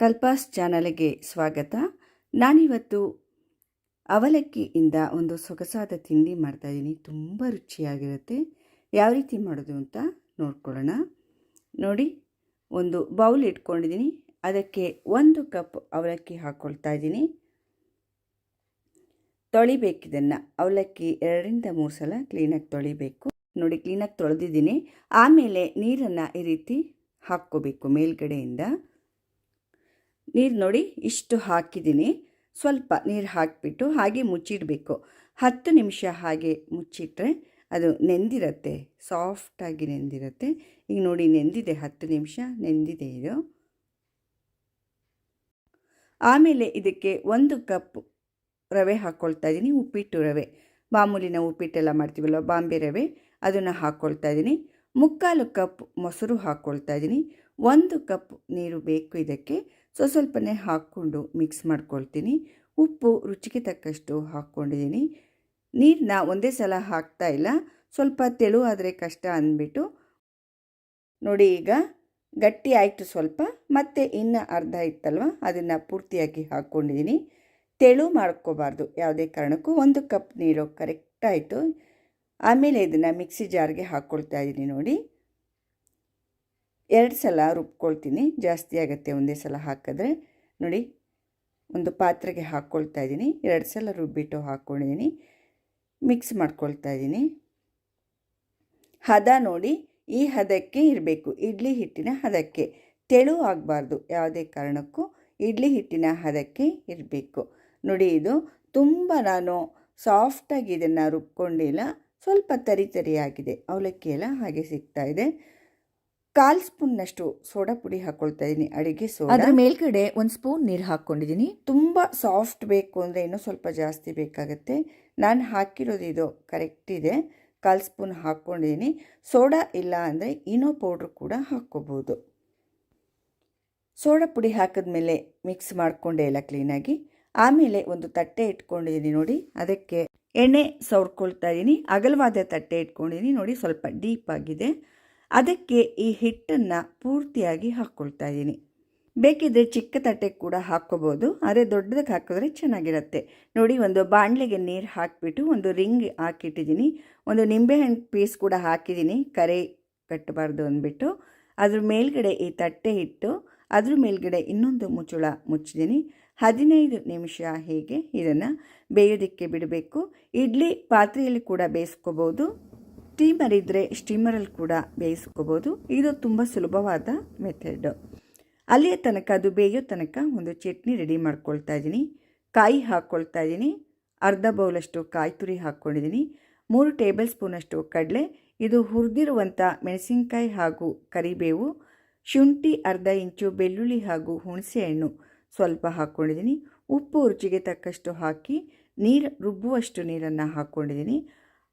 ಕಲ್ಪಾಸ್ ಚಾನಲ್ಗೆ ಸ್ವಾಗತ. ನಾನಿವತ್ತು ಅವಲಕ್ಕಿಯಿಂದ ಒಂದು ಸೊಗಸಾದ ತಿಂಡಿ ಮಾಡ್ತಾಯಿದ್ದೀನಿ ತುಂಬ ರುಚಿಯಾಗಿರುತ್ತೆ. ಯಾವ ರೀತಿ ಮಾಡೋದು ಅಂತ ನೋಡ್ಕೊಳ್ಳೋಣ. ನೋಡಿ, ಒಂದು ಬೌಲ್ ಇಟ್ಕೊಂಡಿದ್ದೀನಿ. ಅದಕ್ಕೆ ಒಂದು ಕಪ್ ಅವಲಕ್ಕಿ ಹಾಕ್ಕೊಳ್ತಾ ಇದ್ದೀನಿ. ತೊಳಿಬೇಕಿದನ್ನು. ಅವಲಕ್ಕಿ ಎರಡರಿಂದ ಮೂರು ಸಲ ಕ್ಲೀನಾಗಿ ತೊಳಿಬೇಕು. ನೋಡಿ, ಕ್ಲೀನಾಗಿ ತೊಳೆದಿದ್ದೀನಿ. ಆಮೇಲೆ ನೀರನ್ನು ಈ ರೀತಿ ಹಾಕ್ಕೋಬೇಕು ಮೇಲ್ಗಡೆಯಿಂದ. ನೀರು ನೋಡಿ ಇಷ್ಟು ಹಾಕಿದ್ದೀನಿ. ಸ್ವಲ್ಪ ನೀರು ಹಾಕಿಬಿಟ್ಟು ಹಾಗೆ ಮುಚ್ಚಿಡಬೇಕು. ಹತ್ತು ನಿಮಿಷ ಹಾಗೆ ಮುಚ್ಚಿಟ್ರೆ ಅದು ನೆಂದಿರತ್ತೆ. ಸಾಫ್ಟಾಗಿ ನೆಂದಿರತ್ತೆ. ಈಗ ನೋಡಿ ನೆಂದಿದೆ, ಹತ್ತು ನಿಮಿಷ ನೆಂದಿದೆ ಇದು. ಆಮೇಲೆ ಇದಕ್ಕೆ ಒಂದು ಕಪ್ ರವೆ ಹಾಕ್ಕೊಳ್ತಾ ಇದ್ದೀನಿ ಉಪ್ಪಿಟ್ಟು ರವೆ. ಮಾಮೂಲಿನ ಉಪ್ಪಿಟ್ಟೆಲ್ಲ ಮಾಡ್ತೀವಲ್ಲ ಬಾಂಬೆ ರವೆ, ಅದನ್ನು ಹಾಕ್ಕೊಳ್ತಾ ಇದ್ದೀನಿ ಮುಕ್ಕಾಲು ಕಪ್ ಮೊಸರು ಹಾಕ್ಕೊಳ್ತಾ ಇದ್ದೀನಿ ಒಂದು ಕಪ್ ನೀರು ಬೇಕು ಇದಕ್ಕೆ. ಸೊ ಸ್ವಲ್ಪನೇ ಹಾಕ್ಕೊಂಡು ಮಿಕ್ಸ್ ಮಾಡ್ಕೊಳ್ತೀನಿ. ಉಪ್ಪು ರುಚಿಗೆ ತಕ್ಕಷ್ಟು ಹಾಕ್ಕೊಂಡಿದ್ದೀನಿ. ನೀರನ್ನ ಒಂದೇ ಸಲ ಹಾಕ್ತಾ ಇಲ್ಲ. ಸ್ವಲ್ಪ ತೆಳು ಆದರೆ ಕಷ್ಟ ಅಂದ್ಬಿಟ್ಟು. ನೋಡಿ ಈಗ ಗಟ್ಟಿ ಆಯಿತು ಸ್ವಲ್ಪ. ಮತ್ತೆ ಇನ್ನು ಅರ್ಧ ಇತ್ತಲ್ವ? ಅದನ್ನು ಪೂರ್ತಿಯಾಗಿ ಹಾಕ್ಕೊಂಡಿದ್ದೀನಿ. ತೆಳು ಮಾಡ್ಕೋಬಾರ್ದು. ಯಾವುದೇ ಕಾರಣಕ್ಕೂ ಒಂದು ಕಪ್ ನೀರು ಕರೆಕ್ಟಾಯಿತು ಆಮೇಲೆ ಇದನ್ನು ಮಿಕ್ಸಿ ಜಾರ್ಗೆ ಹಾಕ್ಕೊಳ್ತಾ ಇದ್ದೀನಿ ನೋಡಿ. ಎರಡು ಸಲ ರುಬ್ಕೊಳ್ತೀನಿ. ಜಾಸ್ತಿ ಆಗುತ್ತೆ ಒಂದೇ ಸಲ ಹಾಕಿದ್ರೆ. ನೋಡಿ, ಒಂದು ಪಾತ್ರೆಗೆ ಹಾಕ್ಕೊಳ್ತಾ ಇದ್ದೀನಿ. ಎರಡು ಸಲ ರುಬ್ಬಿಟ್ಟು ಹಾಕ್ಕೊಂಡಿದ್ದೀನಿ ಮಿಕ್ಸ್ ಮಾಡ್ಕೊಳ್ತಾ ಇದ್ದೀನಿ. ಹದ ನೋಡಿ, ಈ ಹದಕ್ಕೆ ಇರಬೇಕು. ಇಡ್ಲಿ ಹಿಟ್ಟಿನ ಹದಕ್ಕೆ. ತೆಳು ಆಗಬಾರ್ದು ಯಾವುದೇ ಕಾರಣಕ್ಕೂ. ಇಡ್ಲಿ ಹಿಟ್ಟಿನ ಹದಕ್ಕೆ ಇರಬೇಕು. ನೋಡಿ, ಇದು ತುಂಬ ನಾನು ಸಾಫ್ಟಾಗಿ ಇದನ್ನು ರುಬ್ಕೊಂಡಿಲ್ಲ. ಸ್ವಲ್ಪ ತರಿ ತರಿಯಾಗಿದೆ. ಅವಲಕ್ಕಿ ಎಲ್ಲ ಹಾಗೆ ಸಿಗ್ತಾ ಇದೆ. ಕಾಲು ಸ್ಪೂನ್ನಷ್ಟು ಸೋಡಾ ಪುಡಿ ಹಾಕೊಳ್ತಾ ಇದ್ದೀನಿ ಅಡಿಗೆ ಸೋಡಾ. ಅದ್ರ ಮೇಲ್ಗಡೆ ಒಂದು ಸ್ಪೂನ್ ನೀರು ಹಾಕ್ಕೊಂಡಿದ್ದೀನಿ ತುಂಬ ಸಾಫ್ಟ್ ಬೇಕು ಅಂದರೆ ಇನ್ನೂ ಸ್ವಲ್ಪ ಜಾಸ್ತಿ ಬೇಕಾಗುತ್ತೆ. ನಾನು ಹಾಕಿರೋದು ಇದು ಕರೆಕ್ಟ್ ಇದೆ. ಕಾಲ್ ಸ್ಪೂನ್ ಹಾಕ್ಕೊಂಡಿದ್ದೀನಿ ಸೋಡಾ ಇಲ್ಲ ಅಂದರೆ ಇನೋ ಪೌಡ್ರ್ ಕೂಡ ಹಾಕ್ಕೋಬೋದು. ಸೋಡಾ ಪುಡಿ ಹಾಕಿದ್ಮೇಲೆ ಮಿಕ್ಸ್ ಮಾಡಿಕೊಂಡೆ ಎಲ್ಲ ಕ್ಲೀನಾಗಿ ಆಮೇಲೆ ಒಂದು ತಟ್ಟೆ ಇಟ್ಕೊಂಡಿದ್ದೀನಿ ನೋಡಿ. ಅದಕ್ಕೆ ಎಣ್ಣೆ ಸವರ್ಕೊಳ್ತಾ ಇದ್ದೀನಿ ಅಗಲವಾದ ತಟ್ಟೆ ಇಟ್ಕೊಂಡಿದ್ದೀನಿ ನೋಡಿ. ಸ್ವಲ್ಪ ಡೀಪ್ ಆಗಿದೆ. ಅದಕ್ಕೆ ಈ ಹಿಟ್ಟನ್ನು ಪೂರ್ತಿಯಾಗಿ ಹಾಕ್ಕೊಳ್ತಾ ಇದ್ದೀನಿ. ಬೇಕಿದ್ರೆ ಚಿಕ್ಕ ತಟ್ಟೆ ಕೂಡ ಹಾಕ್ಕೋಬೋದು, ಆದರೆ ದೊಡ್ಡದಕ್ಕೆ ಹಾಕಿದ್ರೆ ಚೆನ್ನಾಗಿರುತ್ತೆ. ನೋಡಿ, ಒಂದು ಬಾಣಲೆಗೆ ನೀರು ಹಾಕಿಬಿಟ್ಟು ಒಂದು ರಿಂಗ್ ಹಾಕಿಟ್ಟಿದ್ದೀನಿ. ಒಂದು ನಿಂಬೆಹಣ್ಣು ಪೀಸ್ ಕೂಡ ಹಾಕಿದ್ದೀನಿ, ಕರೆ ಕಟ್ಟಬಾರ್ದು ಅಂದ್ಬಿಟ್ಟು. ಅದ್ರ ಮೇಲ್ಗಡೆ ಈ ತಟ್ಟೆ ಇಟ್ಟು ಅದ್ರ ಮೇಲ್ಗಡೆ ಇನ್ನೊಂದು ಮುಚ್ಚುಳ ಮುಚ್ಚಿದ್ದೀನಿ. ಹದಿನೈದು ನಿಮಿಷ ಹೀಗೆ ಇದನ್ನು ಬೇಯೋದಕ್ಕೆ ಬಿಡಬೇಕು. ಇಡ್ಲಿ ಪಾತ್ರೆಯಲ್ಲಿ ಕೂಡ ಬೇಯಿಸ್ಕೋಬೋದು. ಸ್ಟೀಮರ್ ಇದ್ದರೆ ಸ್ಟೀಮರಲ್ಲಿ ಕೂಡ ಬೇಯಿಸ್ಕೋಬೋದು. ಇದು ತುಂಬ ಸುಲಭವಾದ ಮೆಥಡ್. ಅಲ್ಲಿಯ ತನಕ ಅದು ಬೇಯೋ ತನಕ ಒಂದು ಚಟ್ನಿ ರೆಡಿ ಮಾಡ್ಕೊಳ್ತಾ ಇದ್ದೀನಿ. ಕಾಯಿ ಹಾಕ್ಕೊಳ್ತಾ ಇದ್ದೀನಿ. ಅರ್ಧ ಬೌಲಷ್ಟು ಕಾಯಿ ತುರಿ ಹಾಕ್ಕೊಂಡಿದ್ದೀನಿ. ಮೂರು ಟೇಬಲ್ ಸ್ಪೂನಷ್ಟು ಕಡಲೆ, ಇದು ಹುರಿದಿರುವಂಥ ಮೆಣಸಿನಕಾಯಿ ಹಾಗೂ ಕರಿಬೇವು, ಶುಂಠಿ ಅರ್ಧ ಇಂಚು ಬೆಳ್ಳುಳ್ಳಿ ಹಾಗೂ ಹುಣಸೆಹಣ್ಣು ಸ್ವಲ್ಪ ಹಾಕ್ಕೊಂಡಿದ್ದೀನಿ. ಉಪ್ಪು ರುಚಿಗೆ ತಕ್ಕಷ್ಟು ಹಾಕಿ ನೀರು ರುಬ್ಬುವಷ್ಟು ನೀರನ್ನು ಹಾಕ್ಕೊಂಡಿದ್ದೀನಿ.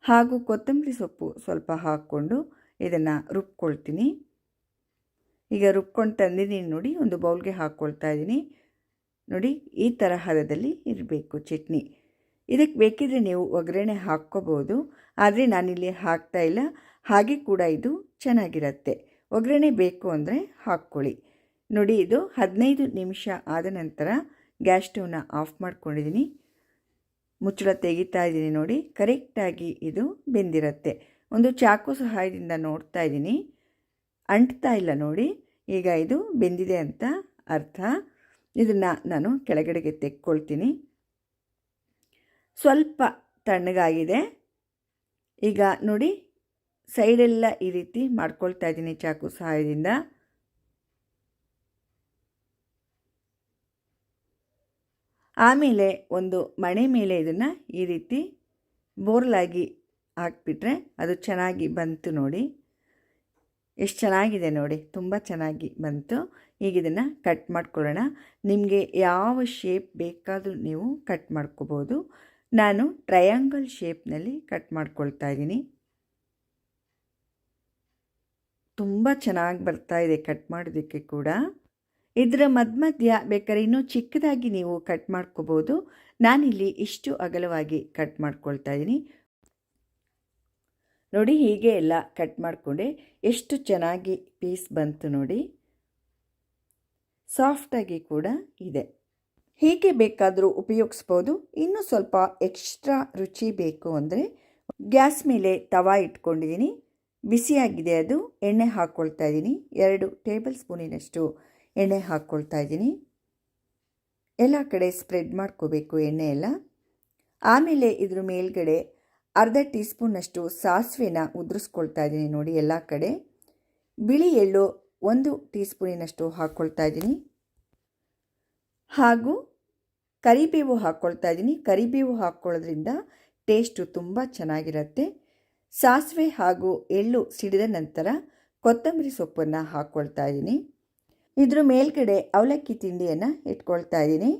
ಹಾಗೂ ಕೊತ್ತಂಬರಿ ಸೊಪ್ಪು ಸ್ವಲ್ಪ ಹಾಕ್ಕೊಂಡು ಇದನ್ನು ರುಬ್ಕೊಳ್ತೀನಿ. ಈಗ ರುಬ್ಕೊಂಡು ತಂದಿದ್ದೀನಿ ನೋಡಿ, ಒಂದು ಬೌಲ್ಗೆ ಹಾಕ್ಕೊಳ್ತಾ ಇದ್ದೀನಿ ನೋಡಿ, ಈ ತರಹದಲ್ಲಿ ಇರಬೇಕು ಚಟ್ನಿ. ಇದಕ್ಕೆ ಬೇಕಿದ್ರೆ ನೀವು ಒಗ್ಗರಣೆ ಹಾಕ್ಕೋಬೋದು, ಆದರೆ ನಾನಿಲ್ಲಿ ಹಾಕ್ತಾ ಇಲ್ಲ. ಹಾಗೆ ಕೂಡ ಇದು ಚೆನ್ನಾಗಿರುತ್ತೆ. ಒಗ್ಗರಣೆ ಬೇಕು ಅಂದರೆ ಹಾಕ್ಕೊಳ್ಳಿ. ನೋಡಿ, ಇದು ಹದಿನೈದು ನಿಮಿಷ ಆದ ನಂತರ ಗ್ಯಾಸ್ ಸ್ಟವ್ನ ಆಫ್ ಮಾಡ್ಕೊಂಡಿದ್ದೀನಿ ಮುಚ್ಚಳ ತೆಗಿತಾ ಇದ್ದೀನಿ ನೋಡಿ. ಕರೆಕ್ಟಾಗಿ ಇದು ಬೆಂದಿರುತ್ತೆ. ಒಂದು ಚಾಕು ಸಹಾಯದಿಂದ ನೋಡ್ತಾ ಇದ್ದೀನಿ. ಅಂಟ್ತಾ ಇಲ್ಲ ನೋಡಿ. ಈಗ ಇದು ಬೆಂದಿದೆ ಅಂತ ಅರ್ಥ. ಇದನ್ನು ನಾನು ಕೆಳಗಡೆಗೆ ತೆಕ್ಕೊಳ್ತೀನಿ. ಸ್ವಲ್ಪ ತಣ್ಣಗಾಗಿದೆ. ಈಗ ನೋಡಿ, ಸೈಡೆಲ್ಲ ಈ ರೀತಿ ಮಾಡ್ಕೊಳ್ತಾ ಇದ್ದೀನಿ ಚಾಕು ಸಹಾಯದಿಂದ. ಆಮೇಲೆ ಒಂದು ಮಣೆ ಮೇಲೆ ಇದನ್ನು ಈ ರೀತಿ ಬೋರ್ಲಾಗಿ ಹಾಕ್ಬಿಟ್ರೆ ಅದು ಚೆನ್ನಾಗಿ ಬಂತು ನೋಡಿ. ಎಷ್ಟು ಚೆನ್ನಾಗಿದೆ ನೋಡಿ, ತುಂಬ ಚೆನ್ನಾಗಿ ಬಂತು. ಈಗ ಇದನ್ನು ಕಟ್ ಮಾಡ್ಕೊಳ್ಳೋಣ. ನಿಮಗೆ ಯಾವ ಶೇಪ್ ಬೇಕಾದರೂ ನೀವು ಕಟ್ ಮಾಡ್ಕೋಬೋದು. ನಾನು ಟ್ರಯಾಂಗಲ್ ಶೇಪ್ನಲ್ಲಿ ಕಟ್ ಮಾಡ್ಕೊಳ್ತಾ ಇದ್ದೀನಿ. ತುಂಬ ಚೆನ್ನಾಗಿ ಬರ್ತಾ ಇದೆ ಕಟ್ ಮಾಡೋದಕ್ಕೆ ಕೂಡ. ಇದರ ಮಧ್ಯ ಬೇಕಾದ್ರೆ ಇನ್ನೂ ಚಿಕ್ಕದಾಗಿ ನೀವು ಕಟ್ ಮಾಡ್ಕೋಬೋದು. ನಾನಿಲ್ಲಿ ಇಷ್ಟು ಅಗಲವಾಗಿ ಕಟ್ ಮಾಡ್ಕೊಳ್ತಾ ಇದ್ದೀನಿ. ನೋಡಿ ಹೀಗೆ ಎಲ್ಲ ಕಟ್ ಮಾಡಿಕೊಂಡೆ. ಎಷ್ಟು ಚೆನ್ನಾಗಿ ಪೀಸ್ ಬಂತು ನೋಡಿ. ಸಾಫ್ಟಾಗಿ ಕೂಡ ಇದೆ. ಹೀಗೆ ಬೇಕಾದರೂ ಉಪಯೋಗಿಸ್ಬೋದು. ಇನ್ನೂ ಸ್ವಲ್ಪ ಎಕ್ಸ್ಟ್ರಾ ರುಚಿ ಬೇಕು ಅಂದರೆ ಗ್ಯಾಸ್ ಮೇಲೆ ತವಾ ಇಟ್ಕೊಂಡಿದ್ದೀನಿ. ಬಿಸಿಯಾಗಿದೆ ಅದು. ಎಣ್ಣೆ ಹಾಕ್ಕೊಳ್ತಾ ಇದ್ದೀನಿ. ಎರಡು ಟೇಬಲ್ ಸ್ಪೂನಿನಷ್ಟು ಎಣ್ಣೆ ಹಾಕ್ಕೊಳ್ತಾ ಇದ್ದೀನಿ. ಎಲ್ಲ ಕಡೆ ಸ್ಪ್ರೆಡ್ ಮಾಡ್ಕೋಬೇಕು ಎಣ್ಣೆ ಎಲ್ಲ. ಆಮೇಲೆ ಇದ್ರ ಮೇಲ್ಗಡೆ ಅರ್ಧ ಟೀ ಸ್ಪೂನಷ್ಟು ಸಾಸಿವೆನ ಉದುರಿಸ್ಕೊಳ್ತಾ ಇದ್ದೀನಿ ನೋಡಿ ಎಲ್ಲ ಕಡೆ. ಬಿಳಿ ಎಳ್ಳು ಒಂದು ಟೀ ಸ್ಪೂನಿನಷ್ಟು ಹಾಕ್ಕೊಳ್ತಾ ಇದ್ದೀನಿ. ಹಾಗೂ ಕರಿಬೇವು ಹಾಕ್ಕೊಳ್ತಾ ಇದ್ದೀನಿ. ಕರಿಬೇವು ಹಾಕ್ಕೊಳ್ಳೋದ್ರಿಂದ ಟೇಸ್ಟು ತುಂಬ ಚೆನ್ನಾಗಿರುತ್ತೆ. ಸಾಸಿವೆ ಹಾಗೂ ಎಳ್ಳು ಸಿಡಿದ ನಂತರ ಕೊತ್ತಂಬರಿ ಸೊಪ್ಪನ್ನು ಹಾಕ್ಕೊಳ್ತಾ ಇದ್ದೀನಿ. ಇದ್ರ ಮೇಲ್ಗಡೆ ಅವಲಕ್ಕಿ ತಿಂಡಿಯನ್ನು ಇಟ್ಕೊಳ್ತಾ ಇದ್ದೀನಿ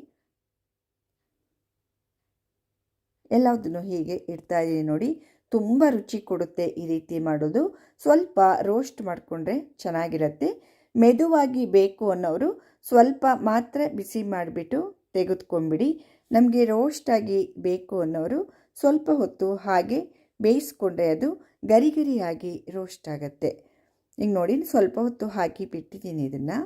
ಎಲ್ಲದನ್ನು ಹೀಗೆ ಇಡ್ತಾ ಇದ್ದೀನಿ ನೋಡಿ. ತುಂಬ ರುಚಿ ಕೊಡುತ್ತೆ ಈ ರೀತಿ ಮಾಡೋದು. ಸ್ವಲ್ಪ ರೋಸ್ಟ್ ಮಾಡಿಕೊಂಡ್ರೆ ಚೆನ್ನಾಗಿರುತ್ತೆ. ಮೆದುವಾಗಿ ಬೇಕು ಅನ್ನೋರು ಸ್ವಲ್ಪ ಮಾತ್ರ ಬಿಸಿ ಮಾಡಿಬಿಟ್ಟು ತೆಗೆದುಕೊಂಬಿಡಿ. ನಮಗೆ ರೋಸ್ಟಾಗಿ ಬೇಕು ಅನ್ನೋರು ಸ್ವಲ್ಪ ಹೊತ್ತು ಹಾಗೆ ಬೇಯಿಸ್ಕೊಂಡ್ರೆ ಅದು ಗರಿಗರಿಯಾಗಿ ರೋಸ್ಟ್ ಆಗುತ್ತೆ. ಈಗ ನೋಡಿ, ಸ್ವಲ್ಪ ಹೊತ್ತು ಹಾಕಿ ಬಿಟ್ಟಿದ್ದೀನಿ ಇದನ್ನು.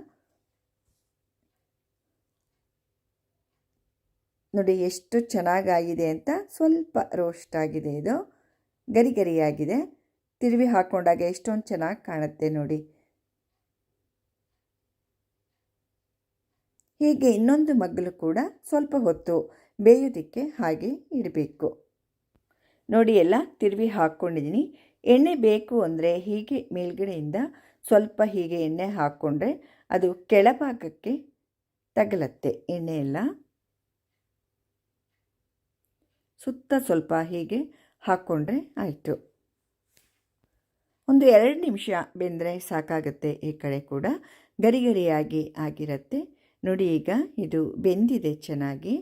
ನೋಡಿ ಎಷ್ಟು ಚೆನ್ನಾಗಾಗಿದೆ ಅಂತ ಸ್ವಲ್ಪ ರೋಸ್ಟ್ ಆಗಿದೆ ಇದು. ಗರಿ ಗರಿಯಾಗಿದೆ ತಿರುವಿ ಹಾಕ್ಕೊಂಡಾಗ ಎಷ್ಟೊಂದು ಚೆನ್ನಾಗಿ ಕಾಣುತ್ತೆ ನೋಡಿ. ಹೀಗೆ ಇನ್ನೊಂದು ಮಗ್ಗಲು ಕೂಡ ಸ್ವಲ್ಪ ಹೊತ್ತು ಬೇಯೋದಕ್ಕೆ ಹಾಗೆ ಇಡಬೇಕು. ನೋಡಿ ಎಲ್ಲ ತಿರುವಿ ಹಾಕ್ಕೊಂಡಿದ್ದೀನಿ ಎಣ್ಣೆ ಬೇಕು ಅಂದರೆ ಹೀಗೆ ಮೇಲ್ಗಡೆಯಿಂದ ಸ್ವಲ್ಪ ಹೀಗೆ ಎಣ್ಣೆ ಹಾಕ್ಕೊಂಡ್ರೆ ಅದು ಕೆಳಭಾಗಕ್ಕೆ ತಗಲತ್ತೆ ಎಣ್ಣೆ ಎಲ್ಲ. ಸುತ್ತ ಸ್ವಲ್ಪ ಹೀಗೆ ಹಾಕ್ಕೊಂಡ್ರೆ ಆಯಿತು. ಒಂದು ಎರಡು ನಿಮಿಷ ಬೆಂದರೆ ಸಾಕಾಗುತ್ತೆ ಈ ಕಡೆ ಕೂಡ. ಗರಿ ಗರಿಯಾಗಿ ಆಗಿರುತ್ತೆ. ನೋಡಿ ಈಗ ಇದು ಬೆಂದಿದೆ ಚೆನ್ನಾಗಿ.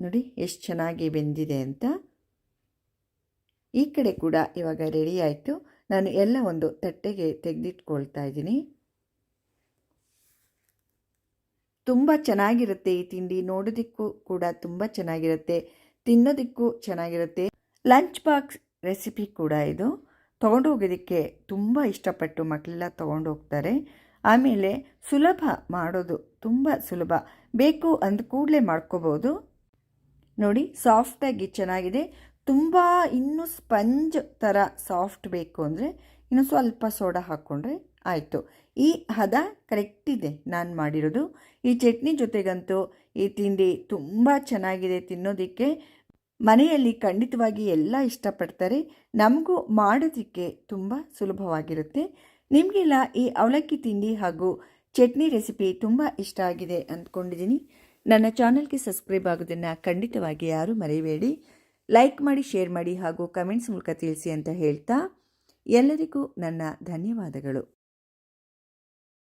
ನೋಡಿ ಎಷ್ಟು ಚೆನ್ನಾಗಿ ಬೆಂದಿದೆ ಅಂತ. ಈ ಕಡೆ ಕೂಡ ಇವಾಗ ರೆಡಿ ಆಯಿತು. ನಾನು ಎಲ್ಲ ಒಂದು ತಟ್ಟೆಗೆ ತೆಗೆದಿಟ್ಕೊಳ್ತಾ ಇದ್ದೀನಿ. ತುಂಬ ಚೆನ್ನಾಗಿರುತ್ತೆ ಈ ತಿಂಡಿ ನೋಡೋದಕ್ಕೂ ಕೂಡ ತುಂಬ ಚೆನ್ನಾಗಿರುತ್ತೆ. ತಿನ್ನೋದಕ್ಕೂ ಚೆನ್ನಾಗಿರುತ್ತೆ. ಲಂಚ್ ಬಾಕ್ಸ್ ರೆಸಿಪಿ ಕೂಡ ಇದು. ತೊಗೊಂಡು ಹೋಗೋದಕ್ಕೆ ತುಂಬ ಇಷ್ಟಪಟ್ಟು ಮಕ್ಕಳೆಲ್ಲ ತೊಗೊಂಡು ಹೋಗ್ತಾರೆ. ಆಮೇಲೆ ಸುಲಭ ಮಾಡೋದು ತುಂಬ ಸುಲಭ. ಬೇಕು ಅಂದ ಕೂಡಲೇ ಮಾಡ್ಕೋಬೋದು. ನೋಡಿ ಸಾಫ್ಟಾಗಿ ಚೆನ್ನಾಗಿದೆ. ತುಂಬ ಇನ್ನೂ ಸ್ಪಂಜ್ ಥರ ಸಾಫ್ಟ್ ಬೇಕು ಅಂದರೆ ಇನ್ನು ಸ್ವಲ್ಪ ಸೋಡಾ ಹಾಕ್ಕೊಂಡ್ರೆ ಆಯಿತು. ಈ ಹದ ಕರೆಕ್ಟ್ ಇದೆ ನಾನು ಮಾಡಿರೋದು. ಈ ಚಟ್ನಿ ಜೊತೆಗಂತೂ ಈ ತಿಂಡಿ ತುಂಬ ಚೆನ್ನಾಗಿದೆ ತಿನ್ನೋದಕ್ಕೆ. ಮನೆಯಲ್ಲಿ ಖಂಡಿತವಾಗಿ ಎಲ್ಲ ಇಷ್ಟಪಡ್ತಾರೆ. ನಮಗೂ ಮಾಡೋದಕ್ಕೆ ತುಂಬ ಸುಲಭವಾಗಿರುತ್ತೆ. ನಿಮಗೆಲ್ಲ ಈ ಅವಲಕ್ಕಿ ತಿಂಡಿ ಹಾಗೂ ಚಟ್ನಿ ರೆಸಿಪಿ ತುಂಬ ಇಷ್ಟ ಆಗಿದೆ ಅಂದ್ಕೊಂಡಿದ್ದೀನಿ. ನನ್ನ ಚಾನಲ್ಗೆ ಸಬ್ಸ್ಕ್ರೈಬ್ ಆಗೋದನ್ನು ಖಂಡಿತವಾಗಿ ಯಾರೂ ಮರೆಯಬೇಡಿ. ಲೈಕ್ ಮಾಡಿ, ಶೇರ್ ಮಾಡಿ ಹಾಗೂ ಕಮೆಂಟ್ಸ್ ಮೂಲಕ ತಿಳಿಸಿ ಅಂತ ಹೇಳ್ತಾ ಎಲ್ಲರಿಗೂ ನನ್ನ ಧನ್ಯವಾದಗಳು.